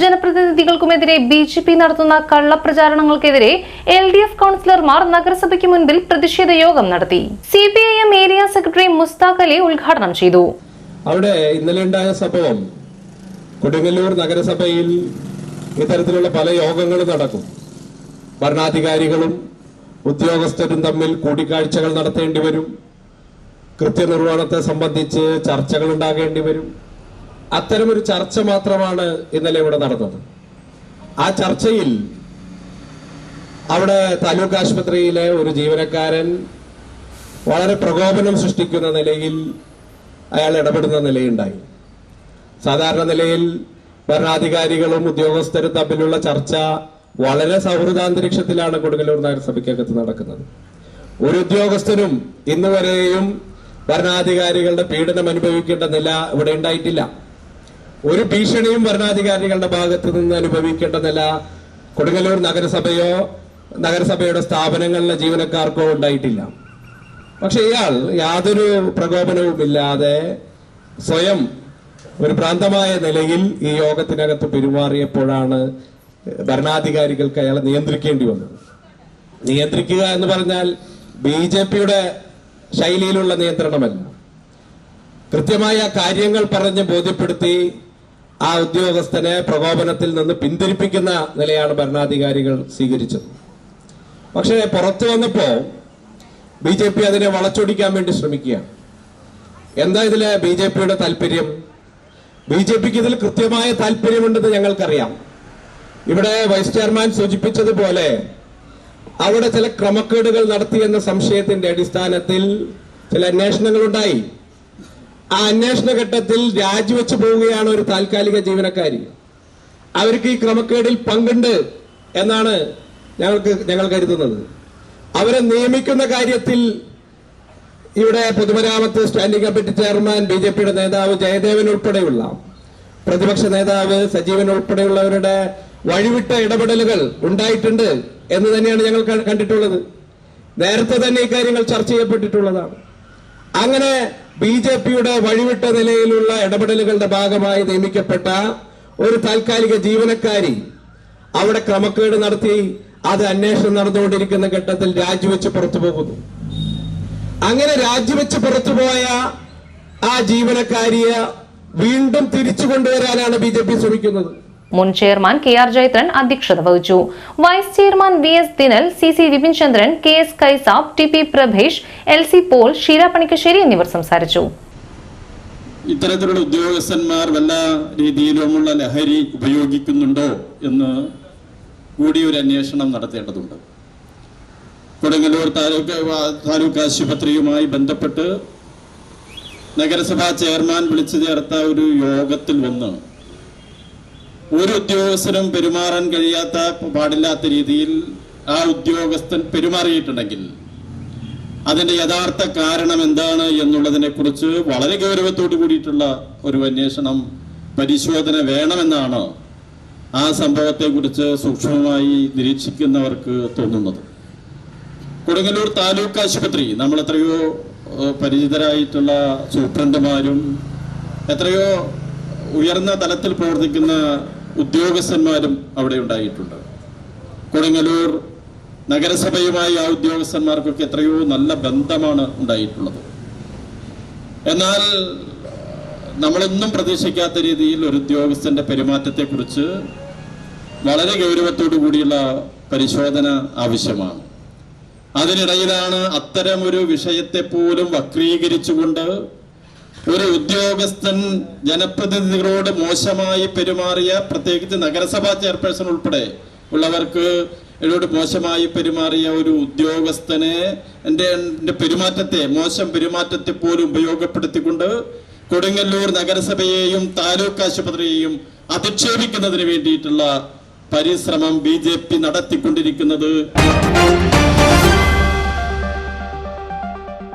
ജനപ്രതിനിധികൾക്കുമെതിരെ B J P നടത്തുന്ന കള്ളപ്രചാരണങ്ങൾക്കെതിരെ L D F കൌൺസിലർമാർ നഗരസഭയ്ക്ക് മുൻപിൽ പ്രതിഷേധ യോഗം നടത്തി. C P I M area secretary Mushtaq Ali ഉദ്ഘാടനം ചെയ്തു. അവിടെ ഇന്നലെ ഉണ്ടായ സംഭവം കൊടുങ്ങല്ലൂർ നഗരസഭയിൽ ഇത്തരത്തിലുള്ള പല യോഗങ്ങളും നടക്കും. ഭരണാധികാരികളും ഉദ്യോഗസ്ഥരും തമ്മിൽ കൂടിക്കാഴ്ചകൾ നടത്തേണ്ടി വരും. കൃത്യനിർവഹണത്തെ സംബന്ധിച്ച് ചർച്ചകൾ ഉണ്ടാകേണ്ടി വരും. അത്തരമൊരു ചർച്ച മാത്രമാണ് ഇന്നലെ ഇവിടെ നടന്നത്. ആ ചർച്ചയിൽ അവിടെ താലൂക്ക് ആശുപത്രിയിലെ ഒരു ജീവനക്കാരൻ വളരെ പ്രകോപനം സൃഷ്ടിക്കുന്ന നിലയിൽ അയാൾ ഇടപെടുന്ന നിലയുണ്ടായി. സാധാരണ നിലയിൽ ഭരണാധികാരികളും ഉദ്യോഗസ്ഥരും തമ്മിലുള്ള ചർച്ച വളരെ സൗഹൃദാന്തരീക്ഷത്തിലാണ് കൊടുങ്ങല്ലൂർ നഗരസഭയ്ക്കകത്ത് നടക്കുന്നത്. ഒരു ഉദ്യോഗസ്ഥനും ഇന്നുവരെയും ഭരണാധികാരികളുടെ പീഡനം അനുഭവിക്കേണ്ട നില ഇവിടെ ഉണ്ടായിട്ടില്ല. ഒരു ഭീഷണിയും ഭരണാധികാരികളുടെ ഭാഗത്ത് നിന്ന് അനുഭവിക്കേണ്ടതല്ല കൊടുങ്ങല്ലൂർ നഗരസഭയോ നഗരസഭയുടെ സ്ഥാപനങ്ങളിലെ ജീവനക്കാർക്കോ ഉണ്ടായിട്ടില്ല. പക്ഷെ ഇയാൾ യാതൊരു പ്രകോപനവുമില്ലാതെ സ്വയം ഒരു പ്രാന്തമായ നിലയിൽ ഈ യോഗത്തിനകത്ത് പെരുമാറിയപ്പോഴാണ് ഭരണാധികാരികൾക്ക് അയാളെ നിയന്ത്രിക്കേണ്ടി വന്നത്. നിയന്ത്രിക്കുക എന്ന് പറഞ്ഞാൽ ബി ജെ പിയുടെ ശൈലിയിലുള്ള നിയന്ത്രണമല്ല. കൃത്യമായ കാര്യങ്ങൾ പറഞ്ഞ് ബോധ്യപ്പെടുത്തി ആ ഉദ്യോഗസ്ഥനെ പ്രകോപനത്തിൽ നിന്ന് പിന്തിരിപ്പിക്കുന്ന നിലയാണ് ഭരണാധികാരികൾ സ്വീകരിച്ചത്. പക്ഷേ പുറത്തു വന്നപ്പോ ബി ജെ പി അതിനെ വളച്ചൊടിക്കാൻ വേണ്ടി ശ്രമിക്കുകയാണ്. എന്താ ഇതിലെ ബി ജെ പിയുടെ താല്പര്യം? ബി ജെ പിക്ക് ഇതിൽ കൃത്യമായ താല്പര്യമുണ്ടെന്ന് ഞങ്ങൾക്കറിയാം. ഇവിടെ വൈസ് ചെയർമാൻ സൂചിപ്പിച്ചതുപോലെ അവിടെ ചില ക്രമക്കേടുകൾ നടത്തിയെന്ന സംശയത്തിന്റെ അടിസ്ഥാനത്തിൽ ചില അന്വേഷണങ്ങൾ ഉണ്ടായി ആ അന്വേഷണ ഘട്ടത്തിൽ രാജിവെച്ചു പോവുകയാണ് ഒരു താൽക്കാലിക ജീവനക്കാരി. അവർക്ക് ഈ ക്രമക്കേടിൽ പങ്കുണ്ട് എന്നാണ് ഞങ്ങൾക്ക് ഞങ്ങൾ കരുതുന്നത്. അവരെ നിയമിക്കുന്ന കാര്യത്തിൽ ഇവിടെ പൊതുമരാമത്ത് standing committee chairman B J പിയുടെ നേതാവ് ജയദേവൻ ഉൾപ്പെടെയുള്ള പ്രതിപക്ഷ നേതാവ് സജീവൻ ഉൾപ്പെടെയുള്ളവരുടെ വഴിവിട്ട ഇടപെടലുകൾ ഉണ്ടായിട്ടുണ്ട് എന്ന് തന്നെയാണ് ഞങ്ങൾ കണ്ടിട്ടുള്ളത്. നേരത്തെ തന്നെ ഈ കാര്യങ്ങൾ ചർച്ച ചെയ്യപ്പെട്ടിട്ടുള്ളതാണ്. അങ്ങനെ ബി ജെ പിയുടെ വഴിവിട്ട നിലയിലുള്ള ഇടപെടലുകളുടെ ഭാഗമായി നിയമിക്കപ്പെട്ട ഒരു താൽക്കാലിക ജീവനക്കാരി അവിടെ ക്രമക്കേട് നടത്തി അത് അന്വേഷണം നടന്നുകൊണ്ടിരിക്കുന്ന ഘട്ടത്തിൽ രാജിവെച്ച് പുറത്തു പോകുന്നു. അങ്ങനെ രാജിവെച്ച് പുറത്തുപോയ ആ ജീവനക്കാരിയെ വീണ്ടും തിരിച്ചു കൊണ്ടുവരാനാണ് ബി ജെ പി ശ്രമിക്കുന്നത്. മുൻ ചെയർമാൻ കെ ആർ ജയത്രൻ അധ്യക്ഷത വഹിച്ചു. Vice chairman V S Dinal C C Vipin Chandran K S Kaisab T P Prabhesh L C Paul Sheela Panikkassery എന്നിവർ സംസാരിച്ചു. ഇത്തരത്തിലുള്ള ഉദ്യോഗസ്ഥന്മാർ വല്ല രീതിയിലുമുള്ള ലഹരി ഉപയോഗിക്കുന്നുണ്ടോ എന്ന് കൂടി ഒരു അന്വേഷണം നടത്തേണ്ടതുണ്ട്. കൊടുങ്ങല്ലൂർ താലൂക്ക് താലൂക്ക് ആശുപത്രിയുമായി ബന്ധപ്പെട്ട് നഗരസഭാ ചെയർമാൻ വിളിച്ചു ചേർത്ത ഒരു യോഗത്തിൽ വന്ന് ഒരു ഉദ്യോഗസ്ഥനും പെരുമാറാൻ കഴിയാത്ത പാടില്ലാത്ത രീതിയിൽ ആ ഉദ്യോഗസ്ഥൻ പെരുമാറിയിട്ടുണ്ടെങ്കിൽ അതിന്റെ യഥാർത്ഥ കാരണം എന്താണ് എന്നുള്ളതിനെ കുറിച്ച് വളരെ ഗൗരവത്തോടു കൂടിയിട്ടുള്ള ഒരു അന്വേഷണം പരിശോധന വേണമെന്നാണ് ആ സംഭവത്തെ കുറിച്ച് സൂക്ഷ്മമായി നിരീക്ഷിക്കുന്നവർക്ക് തോന്നുന്നത്. കൊടുങ്ങല്ലൂർ താലൂക്ക് ആശുപത്രി നമ്മൾ എത്രയോ പരിചിതരായിട്ടുള്ള സൂപ്രണ്ടുമാരും എത്രയോ ഉയർന്ന തലത്തിൽ പ്രവർത്തിക്കുന്ന ഉദ്യോഗസ്ഥന്മാരും അവിടെ ഉണ്ടായിട്ടുണ്ട്. കൊടുങ്ങല്ലൂർ നഗരസഭയുമായി ആ ഉദ്യോഗസ്ഥന്മാർക്കൊക്കെ എത്രയോ നല്ല ബന്ധമാണ് ഉണ്ടായിട്ടുള്ളത്. എന്നാൽ നമ്മളൊന്നും പ്രതീക്ഷിക്കാത്ത രീതിയിൽ ഒരു ഉദ്യോഗസ്ഥന്റെ പെരുമാറ്റത്തെക്കുറിച്ച് വളരെ ഗൗരവത്തോടു കൂടിയുള്ള പരിശോധന ആവശ്യമാണ്. അതിനിടയിലാണ് അത്തരമൊരു വിഷയത്തെ പോലും വക്രീകരിച്ചുകൊണ്ട് ഒരു ഉദ്യോഗസ്ഥൻ ജനപ്രതിനിധികളോട് മോശമായി പെരുമാറിയ പ്രത്യേകിച്ച് നഗരസഭാ ചെയർപേഴ്സൺ ഉൾപ്പെടെ ഉള്ളവർക്ക് എന്നോട് മോശമായി പെരുമാറിയ ഒരു ഉദ്യോഗസ്ഥനെ എന്റെ എന്റെ പെരുമാറ്റത്തെ മോശം പെരുമാറ്റത്തെ പോലും ഉപയോഗപ്പെടുത്തിക്കൊണ്ട് കൊടുങ്ങല്ലൂർ നഗരസഭയെയും താലൂക്ക് ആശുപത്രിയെയും അധിക്ഷേപിക്കുന്നതിന് വേണ്ടിയിട്ടുള്ള പരിശ്രമം ബി ജെ പി നടത്തിക്കൊണ്ടിരിക്കുന്നത്.